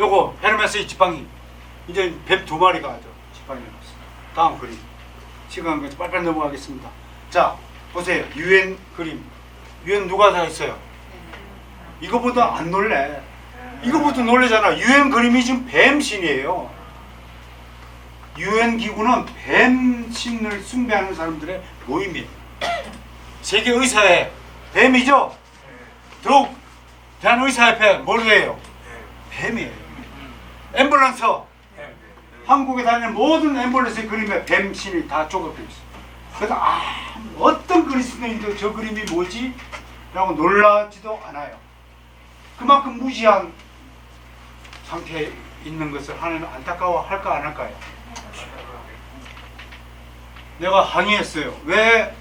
요거 헤르메스의 지팡이 이제 뱀 두 마리가 아주 지팡이 나왔습니다. 다음 그림 시간 빨리빨리 넘어가겠습니다. 자 보세요 유엔 그림 유엔 누가 다 했어요? 이거보다 안 놀래. 이거보다 놀래잖아. 유엔 그림이 지금 뱀신이에요. 유엔 기구는 뱀신을 숭배하는 사람들의 모임이에요. 세계 의사회 뱀이죠. 더욱 대한 의사협회 뭐로 해요? 뱀이에요. 앰뷸런스 한국에 다니는 모든 앰뷸런스의 그림에 뱀신이 다 쪼개져 있어요. 그래서 아 어떤 그리스도인도 저 그림이 뭐지? 라고 놀라지도 않아요. 그만큼 무지한 상태에 있는 것을 하나님 안타까워 할까 안 할까요? 내가 항의했어요. 왜,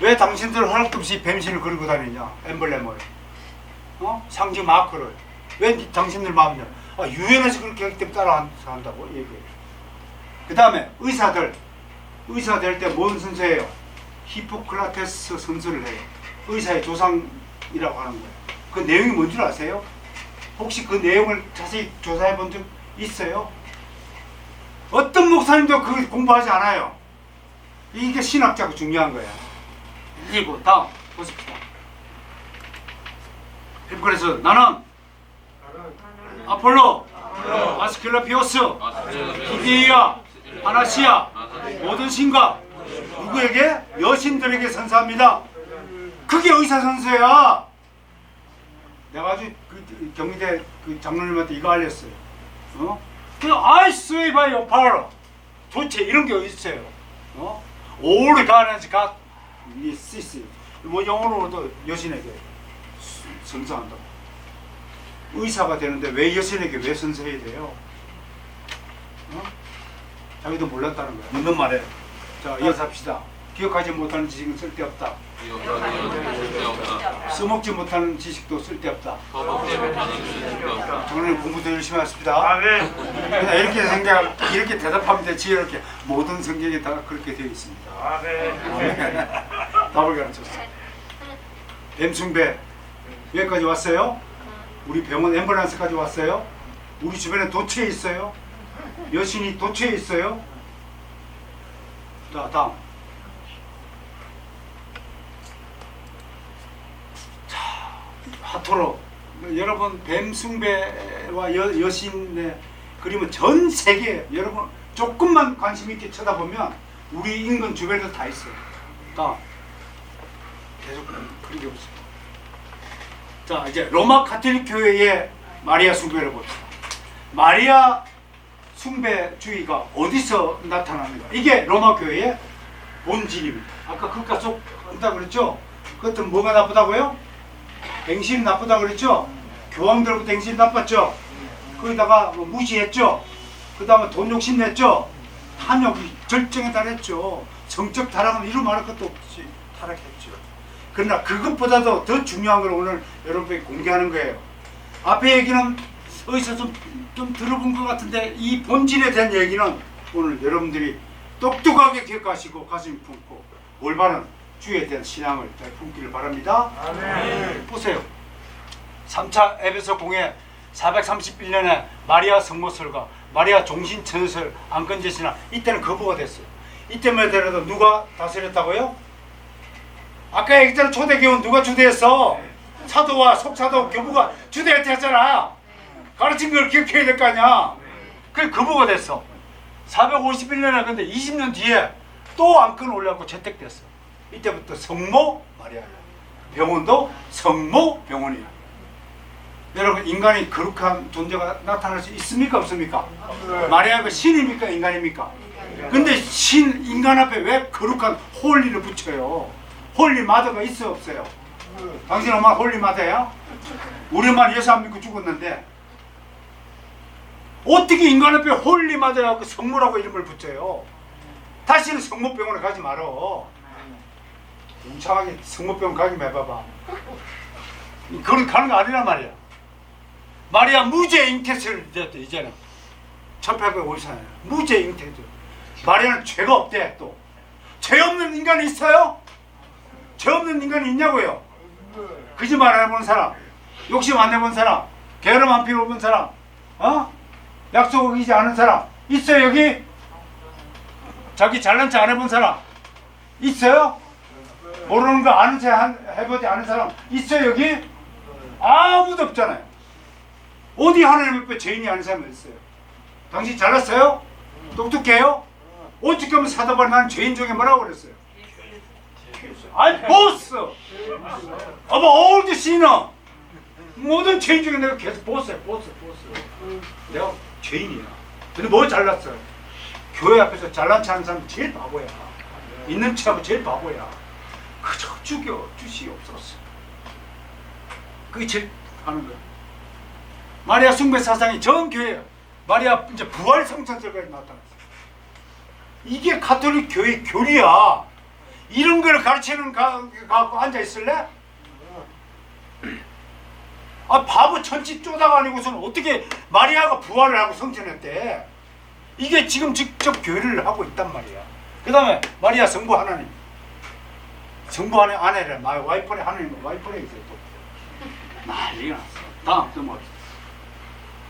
왜 당신들 허락도 없이 뱀신을 그리고 다니냐? 엠블렘을. 어? 상징 마크를. 왜 니- 당신들 마음대로? 아, 유엔에서 그렇게 하기 때문에 따라 한다고 얘기해요. 그 다음에 의사들. 의사 될 때뭔 선서예요? 히포크라테스 선서를 해요. 의사의 조상이라고 하는 거예요. 그 내용이 뭔 줄 아세요? 혹시 그 내용을 자세히 조사해 본 적 있어요? 어떤 목사님도 그 공부하지 않아요. 이게 신학자고 중요한 거야. 그리고 다음 보십시다. 그래서 나는 아폴로, 아스클라피오스, 기디야, 아나시아, 모든 신과 누구에게 여신들에게 선사합니다. 그게 의사 선서야. 내가 아주 그 경희대 그 장로님한테 이거 알렸어요. 어? 그 아이스웨이 바이오 파워. 도대체 이런 게 어디 있어요? 어? 오를 가는지 각 시스. 뭐 영어로도 여신에게 수- 선서한다고. 의사가 되는데 왜 여신에게 왜 선서해야 돼요? 어? 자기도 몰랐다는 거야. 묻는 말에. 자, 이어서 합시다. 기억하지 못하는 지식은 쓸데없다. 써먹지 못하는 지식도 쓸데없다. 저는 공부도 열심히 했습니다. 아멘. 그냥 이렇게 생각, 이렇게 대답하면 되지 이렇게 모든 성경에 다 그렇게 되어 있습니다. 아멘. 답을 가르쳤어. 뱀숭배 여기까지 왔어요? 우리 병원 앰뷸런스까지 왔어요? 우리 주변에 도처에 있어요? 여신이 도처에 있어요? 자 다음. 자 하토로 여러분 뱀숭배와 여, 여신의 그림은 전 세계 여러분 조금만 관심 있게 쳐다보면 우리 인근 주변에도 다 있어요. 다음. 계속 그런 게 없어요. 자 이제 로마 카톨릭 교회의 마리아 숭배를 봅시다. 마리아 숭배주의가 어디서 나타나는가? 이게 로마 교회의 본질입니다. 아까 그깟 속 한다 그랬죠? 그것은 뭐가 나쁘다고요? 행실이 나쁘다 그랬죠? 교황들부터 행실이 나빴죠? 거기다가 뭐 무시했죠? 그 다음에 돈 욕심 냈죠? 탐욕이 절정에 달했죠. 성적 타락은 이루 말할 것도 없이 타락했죠. 그러나 그것보다도 더 중요한 걸 오늘 여러분에게 공개하는 거예요. 앞에 얘기는 어디서 좀, 좀 들어본 것 같은데 이 본질에 대한 얘기는 오늘 여러분들이 똑똑하게 기억하시고 가슴 품고 올바른 주에 대한 신앙을 잘 품기를 바랍니다. 아멘. 보세요. 3차 에베소 공회 431년에 마리아 성모설과 마리아 종신천설 안건제신화 이때는 거부가 됐어요. 이때만 되더라도 누가 다스렸다고요? 아까 얘기했잖아 초대교훈 누가 주대했어? 사도와 속사도 교부가 주대했잖아. 가르친 걸 기억해야 될 거 아니야. 그게 거부가 됐어. 451년에 근데 20년 뒤에 또 안건 올라가고 채택됐어. 이때부터 성모 마리아야. 병원도 성모 병원이야. 여러분 인간이 거룩한 존재가 나타날 수 있습니까 없습니까? 마리아가 신입니까 인간입니까? 근데 신 인간 앞에 왜 거룩한 홀리를 붙여요? 홀리 마더가 있어 없어요? 당신 엄마 홀리 마더야? 우리 엄마 예수 안 믿고 죽었는데 어떻게 인간 앞에 홀리 마더라고 성모라고 이름을 붙여요? 다시는 성모병원에 가지 말어. 용창하게 승모병 가게 해봐봐. 그런 가는 거 아니란 말이야. 마리아 무죄 잉태를 됐대 이제는 1854년 무죄 잉태죠. 마리아는 죄가 없대 또. 죄 없는 인간이 있어요? 죄 없는 인간이 있냐고요? 거짓말 안 해본 사람, 욕심 안 내본 사람, 게으름 안 피워본 사람, 어? 약속 어기지 않은 사람 있어요 여기? 자기 잘난 체안 해본 사람 있어요? 모르는 거 아는 체 한- 해보지 않은 사람 있어요 여기? 아무도 없잖아요. 어디 하나님 앞에 죄인이 아닌 사람이 있어요? 당신 잘났어요? 똑똑해요? 어떻게 하면 사도바리 나는 죄인 중에 뭐라고 그랬어요? Boss. of all the sinner. 모든 죄인 중에 내가 계속 보스야, 보스, 보스. 내가 죄인이야. 근데 뭐 잘났어요? 교회 앞에서 잘난 체 하는 사람 제일 바보야. 있는 체하고 제일 바보야. 그저 죽여 주시옵소서. 그게 제일 하는 거야. 마리아 숭배 사상이 전 교회 마리아 이제 부활 성찬절까지 나타났어. 이게 가톨릭 교회 교리야. 이런 걸 가르치는 가, 갖고 앉아 있을래? 아 바보 천치 쪼다가 아니고서는 어떻게 마리아가 부활을 하고 성전했대? 이게 지금 직접 교회를 하고 있단 말이야. 그 다음에 마리아 성부 하나님. 성부 하나님 아내를 마 와이프네 하나님 와이프네 있어요 또. 난리가 났어. 다음 또 뭐.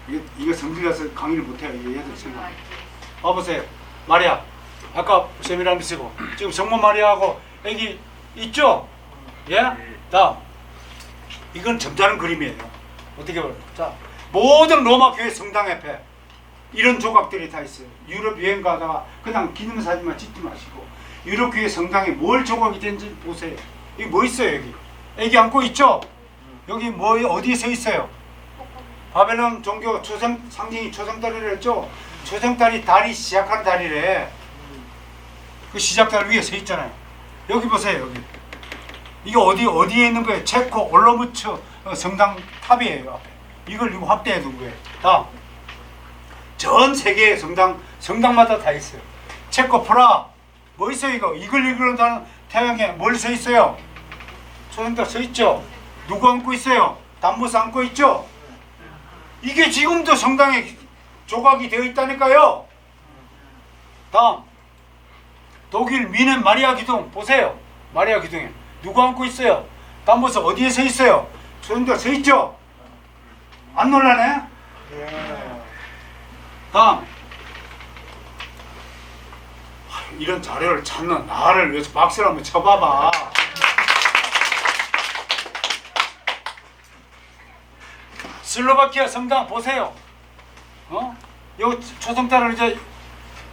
이거 이거 성질나서 강의를 못해요. 얘들 생각. 와보세요. 마리아. 아까 세미라미스고 지금 성모 마리아하고 애기 있죠? 예? 다음. 이건 점잖은 그림이에요. 어떻게 보면 자 모든 로마 교회 성당 옆에 이런 조각들이 다 있어요. 유럽 여행 가다가 그냥 기념사진만 찍지 마시고 유럽 교회 성당에 뭘 조각이 된지 보세요. 여기 뭐 있어요 여기? 애기 안고 있죠? 여기 뭐 어디에 서 있어요? 바벨론 종교 초성 상징이 초성다리를 했죠. 초성다리 다리 시작하는 다리래. 그 시작다리 위에 서 있잖아요. 여기 보세요 여기. 이게 어디 어디에 있는 거예요? 체코 올로무츠 어, 성당 탑이에요 앞에. 이걸 이거 확대해 둔 거예요. 다음. 전 세계의 성당 성당마다 다 있어요. 체코 프라 뭐 있어요 이거 이걸 이끌어다는 태양에 뭘서 있어요? 초성당 서 있죠. 누구 안고 있어요? 담보스 안고 있죠. 이게 지금도 성당에 조각이 되어 있다니까요. 다음 독일 미넨 마리아 기둥 보세요. 마리아 기둥에 누구 안고 있어요? 담보스 어디에 서 있어요? 초성당 서 있죠. 안 놀라네? 다음 하, 이런 자료를 찾는 나를 위해서 박수를 한번 쳐봐봐. 슬로바키아 성당 보세요. 어? 요 초성자를 이제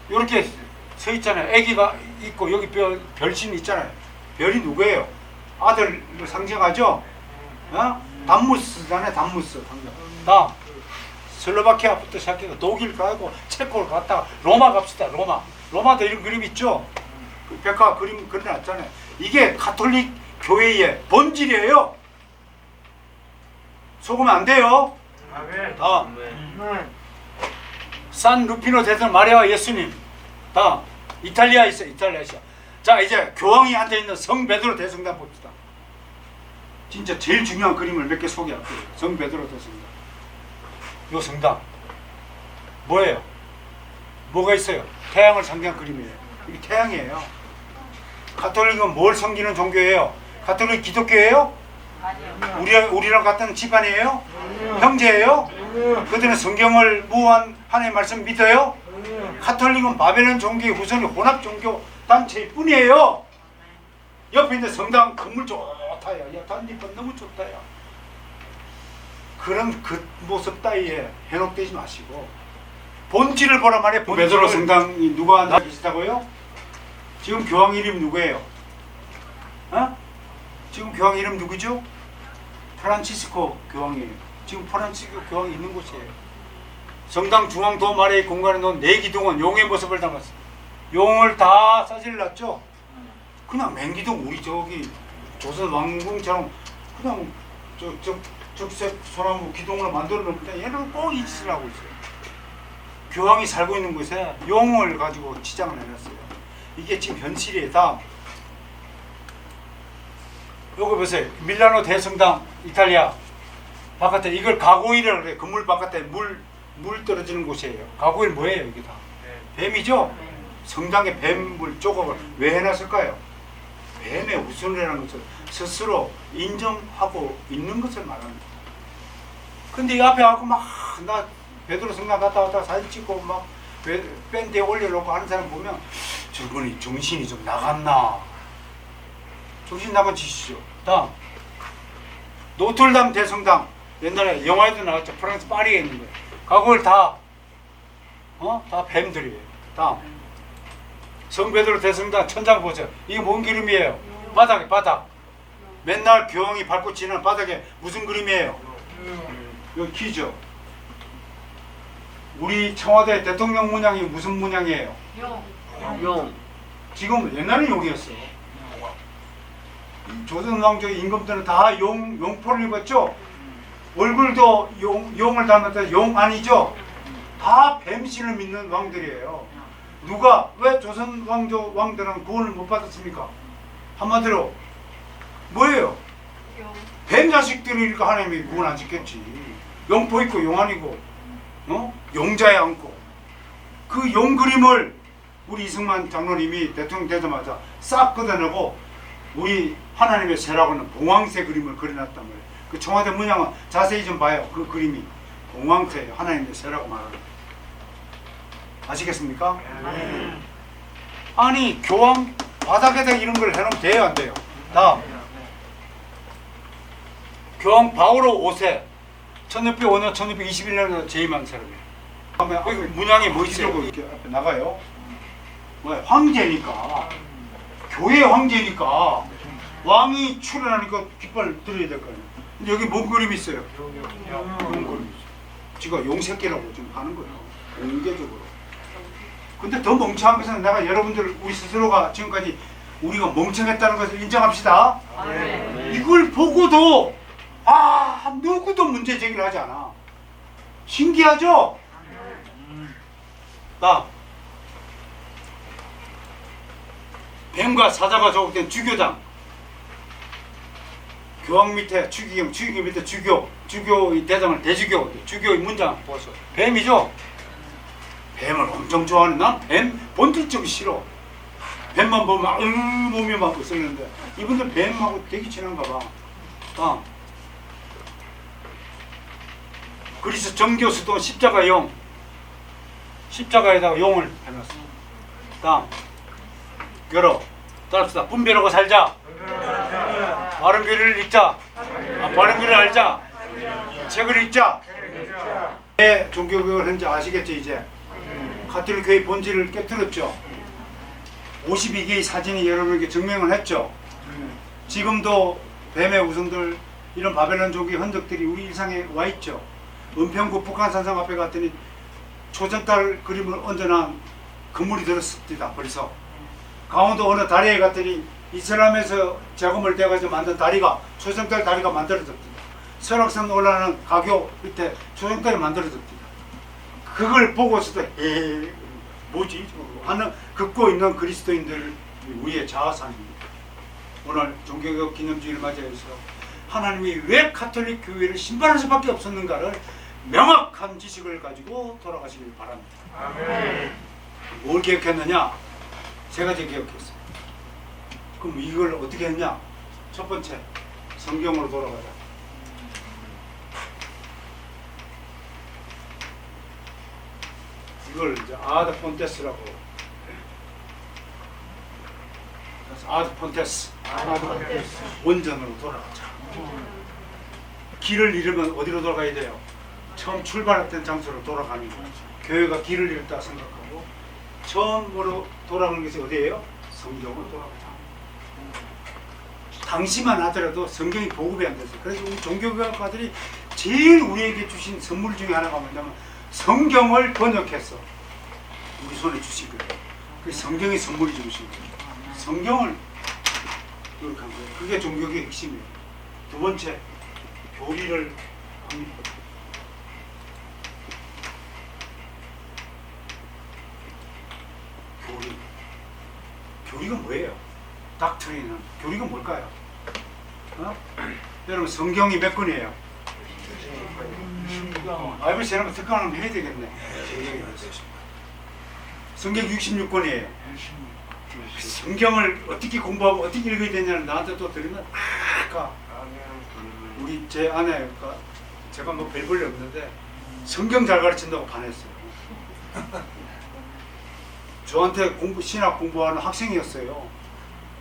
요렇게 서 있잖아요. 아기가 있고 여기 별 별신 있잖아요. 별이 누구예요? 아들을 상징하죠. 어? 담무스잖아요. 담무스 상징. 다음 슬로바키아부터 시작해서 독일 가고 체코를 갔다가 로마 갑시다. 로마. 로마도 이런 그림 있죠. 그 백화 그림 그려놨잖아요. 이게 가톨릭 교회의 본질이에요. 속으면 안 돼요. 아멘. 다음. 산 루피노 대성 마리아 예수님. 다음 이탈리아 있어 이탈리아 있어. 자 이제 교황이 앉아 있는 성 베드로 대성당 봅시다. 진짜 제일 중요한 그림을 몇 개 소개할게요. 성 베드로 대성당. 요 성당 뭐예요? 뭐가 있어요? 태양을 상징한 그림이에요. 이게 태양이에요. 가톨릭은 뭘 섬기는 종교예요? 가톨릭 기독교예요? 우리 우리랑 같은 집안이에요? 형제예요? 그들은 성경을 무한 하나님 말씀 믿어요? 카톨릭은 바벨론 종교의 후손이 혼합 종교 단체일 뿐이에요. 옆에 있는 성당 건물 좋다야. 야, 단지법 너무 좋다야. 그런 그 모습 따위에 현혹되지 마시고 본질을 보란 말이에요. 베드로 성당이 누가 앉아 계시다고요? 지금 교황 이름 누구예요? 어? 지금 교황 이름 누구죠? 프란치스코 교황이에요. 지금 프란치스코 교황이 있는 곳이에요. 성당 중앙 도 아래의 공간에 놓은 네 기둥은 용의 모습을 담았어. 용을 다 놨죠. 그냥 맹기둥 우리 저기 조선 왕궁처럼 그냥 저저 적색 소나무 기둥으로 만들어 놓는데 얘는 꼭이 짓을 하고 있어요. 교황이 살고 있는 곳에 용을 가지고 치장을 해놨어요. 이게 지금 현실이에요. 다음 요거 보세요. 밀라노 대성당 이탈리아 바깥에 이걸 가고일이라고 그래요. 건물 바깥에 물, 물 떨어지는 곳이에요. 가고일 뭐예요 이게 다? 뱀이죠? 성당에 뱀물 조각을 왜 해놨을까요? 뱀의 우선이라는 것을 스스로 인정하고 있는 것을 말합니다. 근데 이 앞에 하고 막 나 베드로 성당 갔다 왔다 사진 찍고 막 밴- 밴드에 올려놓고 하는 사람 보면 저분이 정신이 좀 나갔나 정신 나간 짓이죠. 다음 노틀담 대성당 옛날에 영화에도 나왔죠. 프랑스 파리에 있는 거예요. 그걸 다 어? 다 뱀들이에요. 다음 성베드로 대성당 천장 보세요. 이게 뭔 그림이에요? 바닥에 바닥. 맨날 교황이 밟고 지는 바닥에 무슨 그림이에요? 여기 키죠. 우리 청와대 대통령 문양이 무슨 문양이에요? 용. 지금 옛날에 용이었어. 조선 왕조 임금 때는 다 용, 용포를 입었죠? 얼굴도 용, 용을 닮았다 용 아니죠? 다 뱀신을 믿는 왕들이에요. 누가 왜 조선 왕조 왕들은 구원을 못 받았습니까? 한마디로 뭐예요? 뱀 자식들이니까 하나님이 구원 안 짓겠지. 용포 있고 용 아니고, 어? 용자에 앉고 그 용 그림을 우리 이승만 장로님이 대통령 되자마자 싹 걷어내고 우리 하나님의 새라고는 봉황새 그림을 그려놨단 말이에요. 그 청와대 문양은 자세히 좀 봐요. 그 그림이 봉황새예요. 하나님의 새라고 말하는. 아시겠습니까? 아니 교황 바닥에다 이런 걸 해놓으면 돼요 안 돼요? 다음 교황 바오로 5세 1605년 1621년에 재임한 사람이에요. 다음에 문양에 뭐 있어요? 이렇게 앞에 나가요. 뭐야 황제니까 교회 황제니까 왕이 출연하니까 깃발 들어야 될 거 아니에요. 근데 여기 뭔 그림 있어요? 용 그림. 지가 용새끼라고 지금 하는 거예요. 공개적으로. 근데 더 멍청한 것은 내가 여러분들 우리 스스로가 지금까지 우리가 멍청했다는 것을 인정합시다. 이걸 보고도 아 누구도 문제 제기를 하지 않아. 신기하죠? 나 뱀과 사자가 조국된 주교장 교황 밑에 주기경 주기경 밑에 주교 주교의 대장을 대주교 주교의 문장 보소 뱀이죠? 뱀을 엄청 좋아하는 난뱀 본질적이 싫어. 뱀만 보면 으 몸이 막 으슬는데 이분들 뱀하고 되게 친한가 봐. 아. 그리스 정교 수도 십자가 용 십자가에다가 용을 해놨어 다음. 열어. 따라합시다. 분별하고 살자. 바른 교리를 읽자. 아, 바른 교리를 알자. 책을 읽자. 왜 종교교육을 했는지 아시겠죠 이제 가톨릭 교회 본질을 깨뜨렸죠 52개의 사진이 여러분에게 증명을 했죠 지금도 뱀의 우성들 이런 바벨론 종교 흔적들이 우리 일상에 와 있죠 은평구 북한산성 앞에 갔더니 초전달 그림을 얹어놓은 건물이 들었습니다 벌써 강원도 어느 다리에 갔더니 이슬람에서 자금을 대가지고 만든 다리가 초정달 다리가 만들어졌습니다. 설악산 올라가는 가교 밑에 초정달이 만들어졌습니다. 그걸 보고서도 에 뭐지 하는 긋고 있는 그리스도인들 우리의 자아상입니다. 오늘 종교개혁 기념주의를 맞이해서 하나님이 왜 카톨릭 교회를 신발할 수밖에 없었는가를 명확한 지식을 가지고 돌아가시길 바랍니다. 뭘 기억했느냐? 세 가지 기억했어요. 그럼 이걸 어떻게 했냐? 첫 번째, 성경으로 돌아가자. 이걸 이제 아드 폰테스라고. 그래서 아드 폰테스, 아드 폰테스, 원전으로 돌아가자. 길을 잃으면 어디로 돌아가야 돼요? 처음 출발했던 장소로 돌아가는 거죠. 교회가 길을 잃었다 생각하고 처음으로 돌아가는 것이 어디예요? 성경으로 돌아가자. 당시만 하더라도 성경이 보급이 안 됐어요. 그래서 우리 종교교학과들이 제일 우리에게 주신 선물 중에 하나가 뭐냐면 성경을 번역해서 우리 손에 주신 거예요. 그 성경이 선물이 주신 거예요. 성경을 노력한 거예요. 그게 종교의 핵심이에요. 두 번째, 교리를 합니다. 교리. 교리가 뭐예요? 닥트리는 교리가 뭘까요? 어? 여러분 성경이 몇 권이에요? 아이고 지나면 특강을 해야 되겠네. 성경 66권이에요. 성경을 어떻게 공부하고 어떻게 읽어야 되냐는 나한테 또 들으면 아까 우리 제 아내가 제가 뭐 별 볼일 없는데 성경 잘 가르친다고 반했어요. 저한테 공부 신학 공부하는 학생이었어요.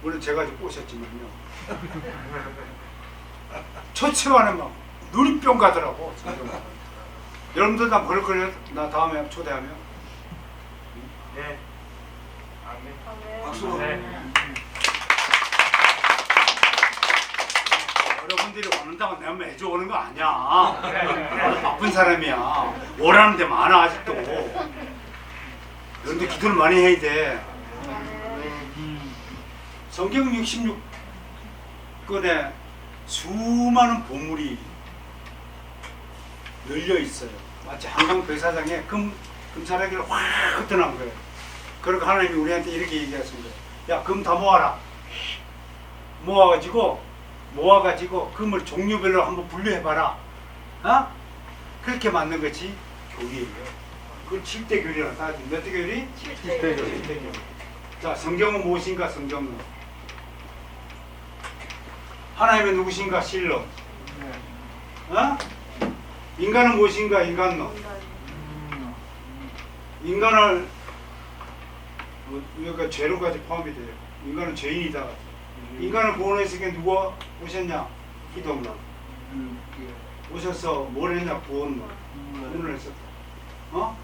물론 제가 이제 꼬셨지만요. 첫 시간에 막 눈이 뿅 가더라고. 성경. 여러분들 다 그럴 거예요. 나 다음에 초대하면. 네. 아멘. 박수. 네. 여러분들이 오는다고 내가 매주 오는 거 아니야. 나도 바쁜 사람이야. 오라는 데 많아 아직도. 그런데 기도를 많이 해야 돼. 성경 66권에 수많은 보물이 널려 있어요. 마치 한강 배사장에 금, 금사라기를 확 흩어난 거예요. 그러니까 하나님이 우리한테 이렇게 얘기하신 거예요. 야, 금 다 모아라. 모아가지고, 모아가지고 금을 종류별로 한번 분류해봐라. 어? 그렇게 만든 것이 교리예요. 그걸 7대 교리라고 하지. 몇대 교리? 7대 교리. 7대 교리. 자, 성경은 무엇인가, 성경은? 하나님은 누구신가, 실로. 어? 인간은 무엇인가, 인간론. 인간을 뭐, 그러니까 죄로까지 포함이 돼요. 인간은 죄인이다. 인간을 구원했을 때 누가 오셨냐? 기도문. 오셔서 뭘 했냐? 구원론. 구원을 했었다. 어?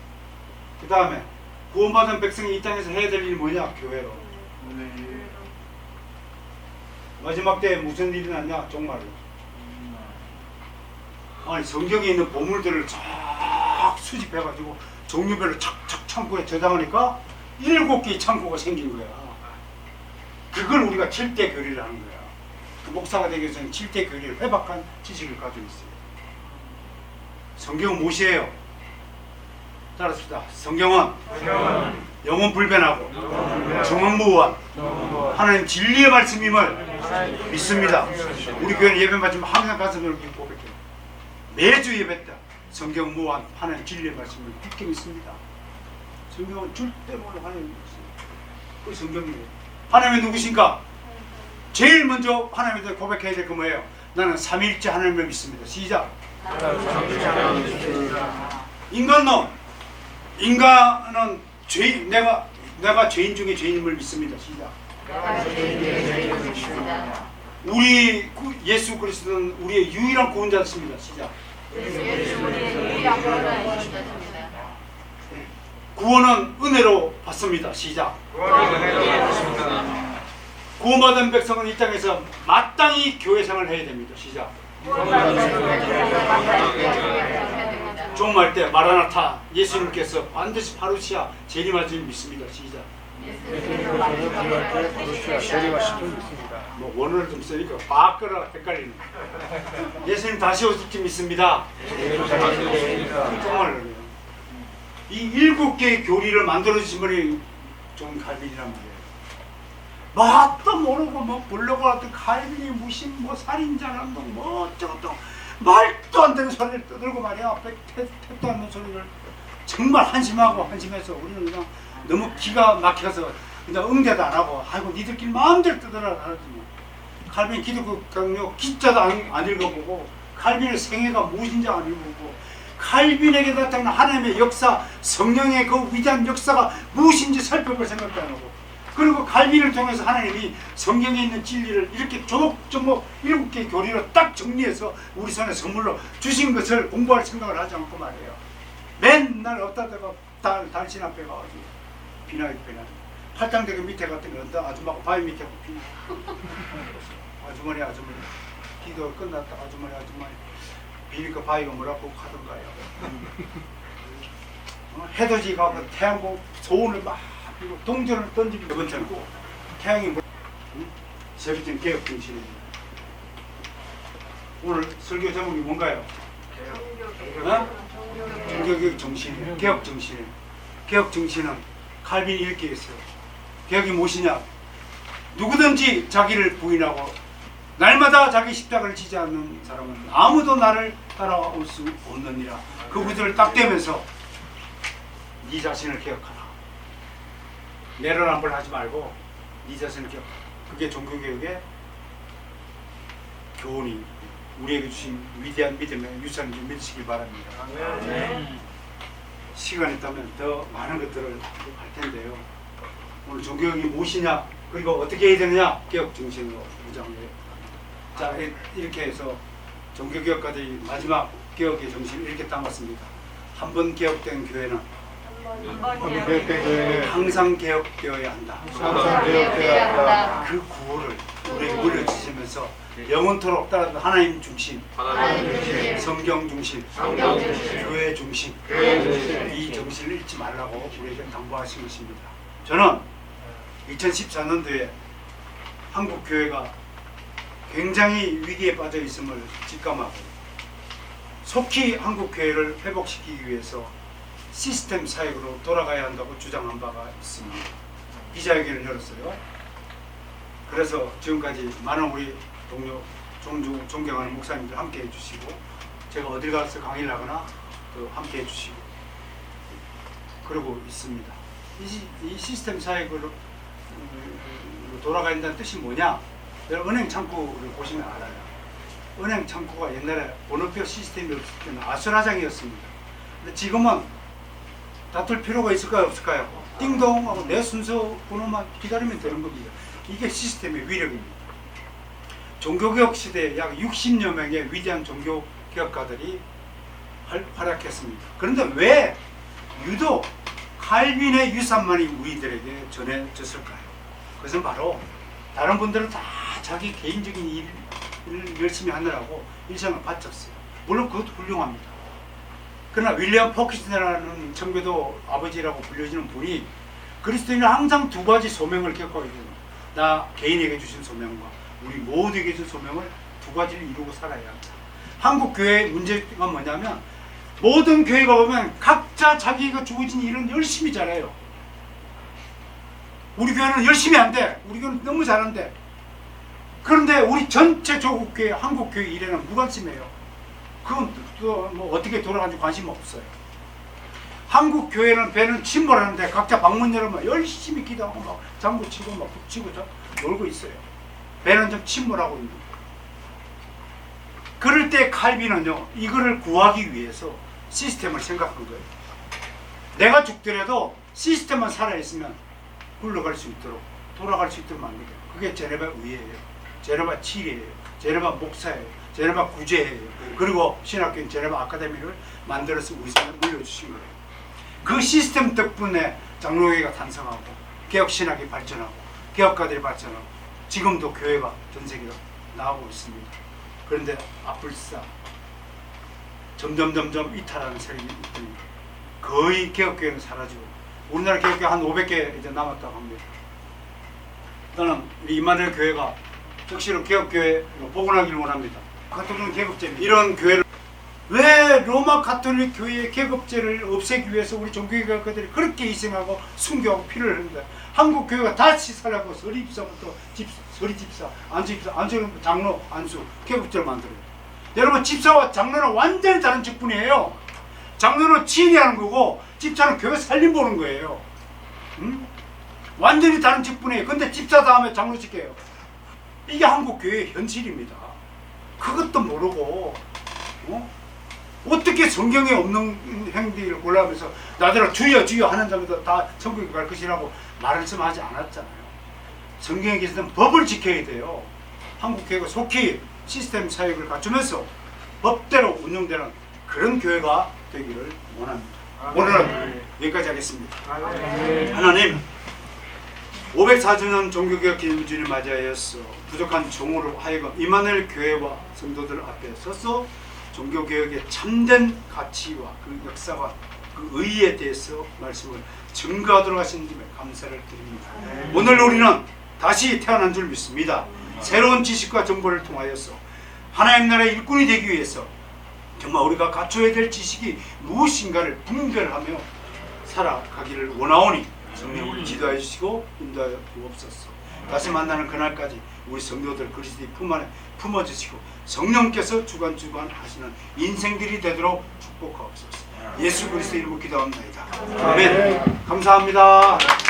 그 다음에 구원받은 백성이 이 땅에서 해야 될 일이 뭐냐? 교회로. 마지막 때에 무슨 일이 났냐? 종말로. 아니 성경에 있는 보물들을 쫙 수집해가지고 종류별로 착착 창고에 저장하니까 일곱 개의 창고가 생긴 거야. 그걸 우리가 7대 교리를 하는 거야. 그 목사가 되기 위해서는 7대 교리를 회박한 지식을 가지고 있어요. 성경은 무엇이에요? 따라합시다. 성경은 성경은 영원 불변하고 정확무한 하나님 진리의 말씀임을 믿습니다. 우리 교회는 예배 마치면 항상 가서 이렇게 고백해요. 매주 예배 때 성경 무한 하나님 진리의 말씀을 굳게 믿습니다. 성경은 절대로 하나님. 그 성경이에요. 하나님이 누구신가? 제일 먼저 하나님에 대해 고백해야 될 거 뭐예요? 나는 삼일째 하나님을 믿습니다. 시작. 인간론. 인간은 죄 내가 내가 죄인 중에 죄인임을 믿습니다. 시작. 우리 구- 예수 그리스도는 우리의 유일한 구원자십니다. 시작. 구원은 은혜로 받습니다. 시작. 구원받은 백성은 이 땅에서 마땅히 교회 생활을 해야 됩니다. 시작. 종말 때 마라나타 예수님께서 반드시 파루시아 재림할 줄 믿습니다. 시작. 뭐 원어를 좀 쓰니까 바꿔라 헷갈리네. 예수님 다시 오실 줄 믿습니다. 정말 그래요. 이 일곱 개의 교리를 만들어 주신 분이 존 칼빈이란 말이에요. 맛도 모르고 뭐 블로그 같은 칼빈이 무슨 뭐 살인자란 뭐 어쩌고 말도 안 되는 소리를 떠들고 말이야. 택도 않는 소리를 정말 한심하고 한심해서 우리는 그냥 너무 기가 막혀서 그냥 응대도 안 하고 아이고 니들끼리 마음대로 떠들어라 하지 뭐. 칼빈 기독교 강요 기자도 안, 안 읽어보고 칼빈의 생애가 무엇인지 안 읽어보고 칼빈에게 나타난 하나님의 역사 성령의 그 위대한 역사가 무엇인지 살펴볼 생각도 안 하고 그리고 칼빈을 통해서 하나님이 성경에 있는 진리를 이렇게 조목조목 일곱 개의 교리로 딱 정리해서 우리 손에 선물로 주신 것을 공부할 생각을 하지 않고 말이에요 맨날 어디다 대가 달, 달신 앞에 가가지고 비나이 비나이 팔당대교 밑에 같은 거 언덕 아줌마가 바위 밑에 비나 아주머니 아주머니 기도 끝났다 아주머니 아주머니 비니까 바위가 뭐라고 하던가요 어, 해돋이 가고 태양고 소원을 막 그리고 동전을 던지고 이번처럼 태양이 뭐, 응? 세비전 개혁 정신입니다 오늘 설교 제목이 뭔가요? 어? 종교개혁 정신, 개혁 정신. 개혁 정신은 칼빈이 이렇게 했어요. 개혁이 무엇이냐? 누구든지 자기를 부인하고 날마다 자기 십자가를 지지 않는 사람은 아무도 나를 따라올 수 없느니라. 그 구절을 딱 대면서 네 자신을 기억하라. 내로남불 하지 말고 네 자신을 기억하라. 그게 종교개혁의 교훈이 우리에게 주신 위대한 믿음의 유산인 줄 믿으시길 바랍니다. 아멘. 시간 있다면 더 많은 것들을 할 텐데요. 오늘 종교개혁이 무엇이냐 그리고 어떻게 해야 되느냐 개혁 정신으로 무장해. 자 이- 이렇게 해서 종교개혁까지 마지막 개혁의 정신을 이렇게 담았습니다. 한 번 개혁된 교회는 항상 개혁되어야 한다. 항상 개혁되어야 한다. 그 구호를 우리에게 물려주시면서 영원토록 따르는 하나님 중심, 하나님 중심, 성경 중심, 성경 중심, 교회 중심, 교회 중심. 이 정신을 잃지 말라고 우리에게 당부하신 것입니다. 저는 2014년도에 한국 교회가 굉장히 위기에 빠져 있음을 직감하고 속히 한국 교회를 회복시키기 위해서 시스템 사역으로 돌아가야 한다고 주장한 바가 있습니다. 기자회견을 열었어요. 그래서 지금까지 많은 우리 동료 존중, 존경하는 목사님들 함께 해주시고 제가 어딜 가서 강의를 하거나 또 함께 해주시고 그러고 있습니다. 이, 시- 이 시스템 사역으로 음, 돌아가야 한다는 뜻이 뭐냐? 여러분 은행 창구를 보시면 알아요. 은행 창구가 옛날에 번호표 시스템이 없을 때는 아수라장이었습니다. 근데 지금은 다툴 필요가 있을까요 없을까요? 띵동 하고 내 순서 번호만 기다리면 되는 겁니다. 이게 시스템의 위력입니다. 종교개혁 시대에 약 60여 명의 위대한 종교개혁가들이 활- 활약했습니다. 그런데 왜 유독 칼빈의 유산만이 우리들에게 전해졌을까요? 그것은 바로 다른 분들은 다 자기 개인적인 일을 열심히 하느라고 일생을 바쳤어요. 물론 그것도 훌륭합니다. 그러나 윌리엄 포키스라는 청교도 아버지라고 불려지는 분이 그리스도인은 항상 두 가지 소명을 겪어야 됩니다. 나 개인에게 주신 소명과 우리 모두에게 주신 소명을 두 가지를 이루고 살아야 합니다. 한국 교회의 문제가 뭐냐면 모든 교회가 보면 각자 자기가 주어진 일은 열심히 잘해요. 우리 교회는 열심히 안 돼. 우리 교회는 너무 잘한대. 그런데 우리 전체 조국 교회, 한국 교회 일에는 무관심해요. 그건 또뭐 어떻게 돌아가는지 관심 없어요. 한국 교회는 배는 침몰하는데 각자 방문 열으면 열심히 기도하고 막 장구 치고 막 북치고 저 놀고 있어요. 배는 좀 침몰하고 있는 거예요. 그럴 때 칼빈은요 이거를 구하기 위해서 시스템을 생각한 거예요. 내가 죽더라도 시스템만 살아 있으면 굴러갈 수 있도록 돌아갈 수 있도록 만들어요. 그게 제네바 의회예요. 제네바 칠이에요. 제네바 목사예요. 제네바 구제예요. 그리고 신학교인 제네바 아카데미를 만들어서 우리 사회에 물려주신 거예요. 그 시스템 덕분에 장로교회가 탄생하고 개혁 신학이 발전하고 개혁가들이 발전하고 지금도 교회가 전 세계로 나오고 있습니다. 그런데 아플싸 점점 점점 이탈하는 세력이 있더니 거의 개혁교회는 사라지고 우리나라 개혁교회 한 500개 이제 남았다고 합니다. 저는 우리 이만일 교회가 적시로 개혁교회로 복원하기를 원합니다. 가톨릭 계급제 이런 교회를 왜 로마 가톨릭 교회의 계급제를 없애기 위해서 우리 종교개혁가들이 그렇게 희생하고 순교하고 피를 흘린다. 한국 교회가 다시 살라고 서리 집사부터 집 서리 집사, 안수 집사, 안수 장로, 안수 계급제를 만들어요. 여러분 집사와 장로는 완전히 다른 직분이에요. 장로는 치리하는 거고 집사는 교회 살림 보는 거예요. 음? 완전히 다른 직분이에요. 근데 집사 다음에 장로 직해요. 이게 한국 교회의 현실입니다. 그것도 모르고 어? 어떻게 성경에 없는 행위를 골라면서 나더러 주여 주여 하는 자마다 다 천국에 갈 것이라고 말씀하지 않았잖아요. 성경에 계시는 법을 지켜야 돼요. 한국 교회가 속히 시스템 사역을 갖추면서 법대로 운영되는 그런 교회가 되기를 원합니다. 오늘은 여기까지 하겠습니다. 하나님 504주년 종교개혁 기념주를 맞이하여서 부족한 종으로 하여금 이만을 교회와 성도들 앞에 서서 종교개혁의 참된 가치와 그 역사와 그 의의에 대해서 말씀을 증거하도록 하신 점에 감사를 드립니다. 오늘 우리는 다시 태어난 줄 믿습니다. 새로운 지식과 정보를 통하여서 하나님 나라의 일꾼이 되기 위해서 정말 우리가 갖춰야 될 지식이 무엇인가를 분별하며 살아가기를 원하오니 성령을 지도해 주시고 인도하여 주옵소서. 다시 만나는 그날까지 우리 성도들 그리스도의 품 안에 품어 주시고 성령께서 주관 주관 하시는 인생들이 되도록 축복하옵소서. 예수 그리스도 이름으로 기도합니다. 아멘. 감사합니다.